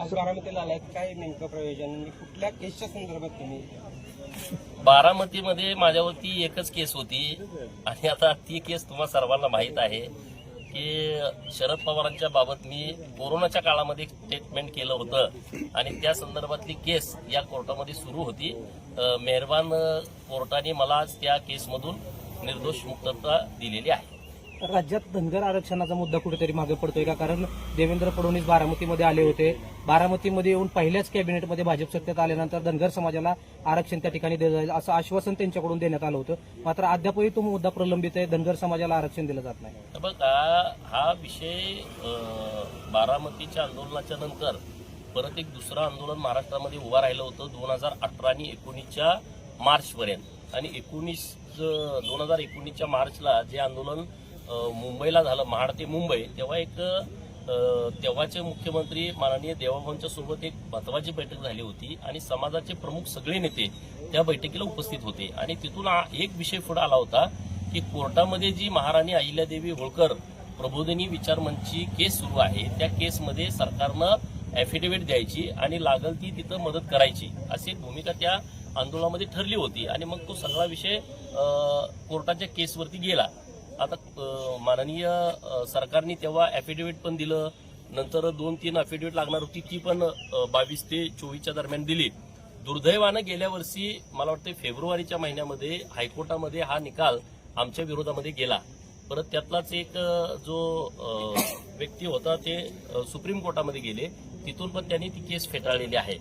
बारामतीला आलाय. काय नेमकं प्रयोजन? कुठल्या केसच्या संदर्भात तुम्ही? बारामतीमध्ये माझ्यावरती एकच केस होती. आणि आता ती केस तुम्हाला सर्वांना माहीत आहे की शरद पवारांच्या बाबत मी कोरोनाच्या काळामध्ये स्टेटमेंट केलं होतं. आणि त्या संदर्भातली केस या कोर्टामध्ये सुरू होती. मेहरबान कोर्टाने मला आज त्या केसमधून निर्दोष मुक्तता दिलेली आहे. राज्यात धनगर आरक्षणाचा मुद्दा कुठेतरी मागे पडतोय का? कारण देवेंद्र फडणवीस बारामतीमध्ये आले होते. बारामतीमध्ये येऊन पहिल्याच कॅबिनेटमध्ये भाजप सत्तेत आल्यानंतर धनगर समाजाला आरक्षण त्या ठिकाणी दिलं जाईल असं आश्वासन त्यांच्याकडून देण्यात आलं होतं. मात्र अद्यापही तो मुद्दा प्रलंबित आहे. धनगर समाजाला आरक्षण दिलं जात नाही. तर बघा हा विषय बारामतीच्या आंदोलनाच्या नंतर परत एक दुसरं आंदोलन महाराष्ट्रामध्ये उभं राहिलं होतं दोन हजार अठरा आणि एकोणीसच्या मार्चपर्यंत. आणि एकोणीस दोन हजार एकोणीसच्या मार्चला जे आंदोलन मुंबईला झालं महाड ते मुंबई. तेव्हा एक तेव्हाचे मुख्यमंत्री माननीय देवाभाऊंच्या सोबत एक महत्वाची बैठक झाली होती आणि समाजाचे प्रमुख सगळे नेते त्या बैठकीला उपस्थित होते. आणि तिथून एक विषय पुढे आला होता की कोर्टामध्ये जी महाराणी अहिल्यादेवी होळकर प्रबोधिनी विचारमंचची केस सुरू आहे त्या केसमध्ये सरकारनं ॲफिडेव्हिट द्यायची आणि लागल ती तिथं मदत करायची अशी एक भूमिका त्या आंदोलनामध्ये ठरली होती. आणि मग तो सगळा विषय कोर्टाच्या केसवरती गेला. आता माननीय सरकारने तेव्हा ॲफिडेव्हिट पण दिलं. नंतर दोन तीन ॲफिडेव्हिट लागणार होती ती पण बावीस ते चोवीसच्या दरम्यान दिली. दुर्दैवानं गेल्या वर्षी मला वाटतं फेब्रुवारीच्या महिन्यामध्ये हायकोर्टामध्ये हा निकाल आमच्या विरोधामध्ये गेला. परत त्यातलाच एक जो व्यक्ती होता ते सुप्रीम कोर्टामध्ये गेले. तिथून पण त्यांनी ती केस फेटाळलेली आहे.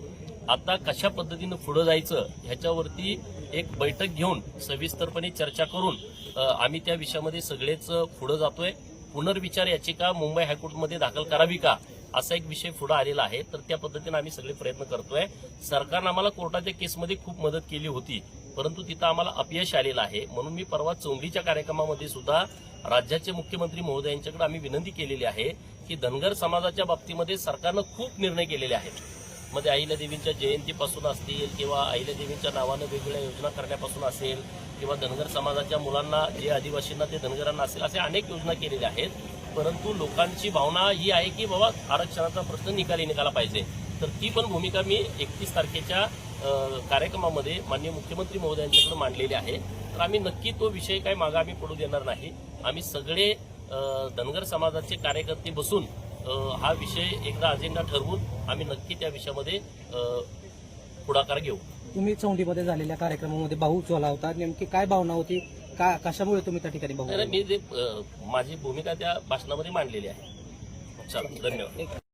आता कशा पद्धतीनं पुढं जायचं ह्याच्यावरती एक बैठक घेऊन सविस्तरपणे चर्चा करून आम्ही त्या विषयामध्ये सगळेच पुढे जातोय. पुनर्विचार याचिका मुंबई हायकोर्टमध्ये दाखल करावी का असा एक विषय पुढे आलेला आहे. तर त्या पद्धतीने आम्ही सगळे प्रयत्न करतोय. सरकारनं आम्हाला कोर्टाच्या केसमध्ये खूप मदत केली होती परंतु तिथं आम्हाला अपयश आलेलं आहे. म्हणून मी परवा चोंबीच्या कार्यक्रमामध्ये सुद्धा राज्याचे मुख्यमंत्री महोदयांच्याकडे आम्ही विनंती केलेली आहे की धनगर समाजाच्या बाबतीमध्ये सरकारनं खूप निर्णय केलेले आहेत. मध्ये अहिल्यादेवींच्या जयंतीपासून असतील किंवा अहिल्यादेवींच्या नावानं वेगवेगळ्या योजना करण्यापासून असेल किंवा धनगर समाजाच्या मुलांना जे आदिवासींना ते धनगरांना असेल असे अनेक योजना केलेल्या आहेत. परंतु लोकांची भावना ही आहे की बाबा आरक्षणाचा प्रश्न निकाली निघाला पाहिजे. तर ती पण भूमिका मी एकतीस तारखेच्या कार्यक्रमामध्ये माननीय मुख्यमंत्री महोदयांच्याकडे मांडलेली आहे. तर आम्ही नक्की तो विषय काय मागा आम्ही पडू देणार नाही. आम्ही सगळे धनगर समाजाचे कार्यकर्ते बसून हा विषय एकदा अजेंडा ठरवून आम्ही नक्की त्या विषयामध्ये पुढाकार घेऊ. तुम्ही चौंडीमध्ये झालेल्या कार्यक्रमामध्ये भाऊ झाला होता. नेमकी काय भावना होती? का कशामुळे तुम्ही त्या ठिकाणी भाऊ मी माझी भूमिका त्या भाषणामध्ये मांडलेली आहे. चला धन्यवाद.